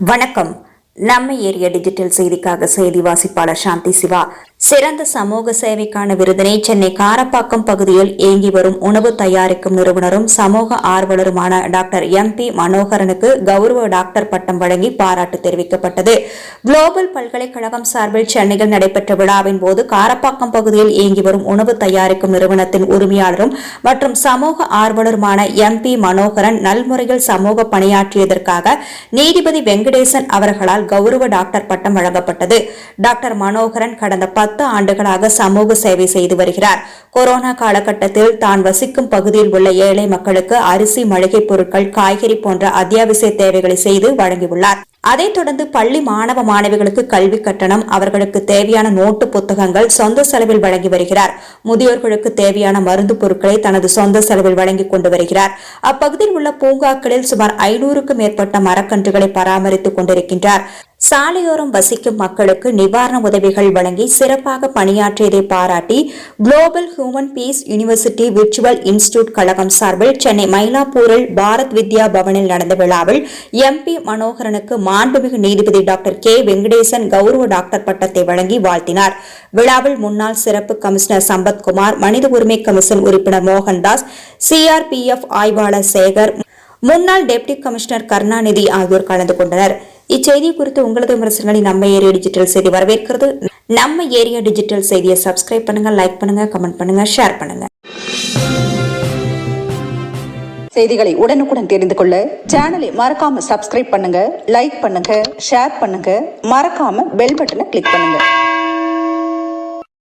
வணக்கம். நம்ம area digital செய்திக்காக செய்தி வாசிப்பாளர் சாந்தி சிவா. சிறந்த சமூக சேவைக்கான விருதினை சென்னை காரப்பாக்கம் பகுதியில் இயங்கி வரும் உணவு தயாரிக்கும் நிறுவனரும் சமூக ஆர்வலருமான டாக்டர் எம் பி மனோகரனுக்கு கௌரவ டாக்டர் பட்டம் வழங்கி பாராட்டு தெரிவிக்கப்பட்டது. குளோபல் பல்கலைக்கழகம் சார்பில் சென்னையில் நடைபெற்ற விழாவின் போது காரப்பாக்கம் பகுதியில் இயங்கி வரும் உணவு தயாரிக்கும் நிறுவனத்தின் உரிமையாளரும் மற்றும் சமூக ஆர்வலருமான எம் பி மனோகரன் நல்முறையில் சமூக பணியாற்றியதற்காக நீதிபதி வெங்கடேசன் அவர்களால் கௌரவ டாக்டர் பட்டம் வழங்கப்பட்டது. டாக்டர் மனோகரன் கடந்த பத்து ஆண்டுகளாக சமூக சேவை செய்து வருகிறார். கொரோனா காலகட்டத்தில் தான் வசிக்கும் பகுதியில் உள்ள ஏழை மக்களுக்கு அரிசி மளிகை பொருட்கள் காய்கறி போன்ற அத்தியாவசிய தேவைகளை செய்து வழங்கியுள்ளார். அதைத் தொடர்ந்து பள்ளி மாணவ மாணவிகளுக்கு கல்வி கட்டணம் அவர்களுக்கு தேவையான நோட்டு புத்தகங்கள் சொந்த செலவில் வழங்கி வருகிறார். முதியோர்களுக்கு தேவையான மருந்து பொருட்களை தனது சொந்த செலவில் வழங்கிக் கொண்டு வருகிறார். அப்பகுதியில் உள்ள பூங்காக்களில் சுமார் ஐநூறுக்கும் மேற்பட்ட மரக்கன்றுகளை பராமரித்துக் கொண்டிருக்கின்றார். சாலையோரம் வசிக்கும் மக்களுக்கு நிவாரண உதவிகள் வழங்கி சிறப்பாக பணியாற்றியதை பாராட்டி global human peace university virtual institute கழகம் சார்பில் சென்னை மயிலாப்பூரில் பாரத் வித்யா பவனில் நடந்த விழாவில் எம்பி மனோகரனுக்கு மாண்புமிகு நீதிபதி டாக்டர் கே. வெங்கடேசன் கௌரவ டாக்டர் பட்டத்தை வழங்கி வாழ்த்தினார். விழாவில் முன்னாள் சிறப்பு கமிஷனர் சம்பத்குமார் மனித உரிமை கமிஷன் உறுப்பினர் மோகன்தாஸ் சிஆர்பிஎஃப் ஆய்வாளர் சேகர் முன்னாள் டெப்டி கமிஷனர் கருணாநிதி ஆகியோர் கலந்து கொண்டனர். இச்செய்தி குறித்து உங்களது விமர்சனங்களை நம்ம ஏரியா டிஜிட்டல் செய்தி வரவேற்கிறது. நம்ம ஏரியா டிஜிட்டல் செய்தியை சப்ஸ்கிரைப் பண்ணுங்க லைக் பண்ணுங்க கமெண்ட் பண்ணுங்க ஷேர் பண்ணுங்க. செய்திகளை உடனுக்குடன் தெரிந்து கொள்ள சேனலை மறக்காம சப்ஸ்கிரைப் பண்ணுங்க லைக் பண்ணுங்க ஷேர் பண்ணுங்க மறக்காம பெல் பட்டனை கிளிக் பண்ணுங்க.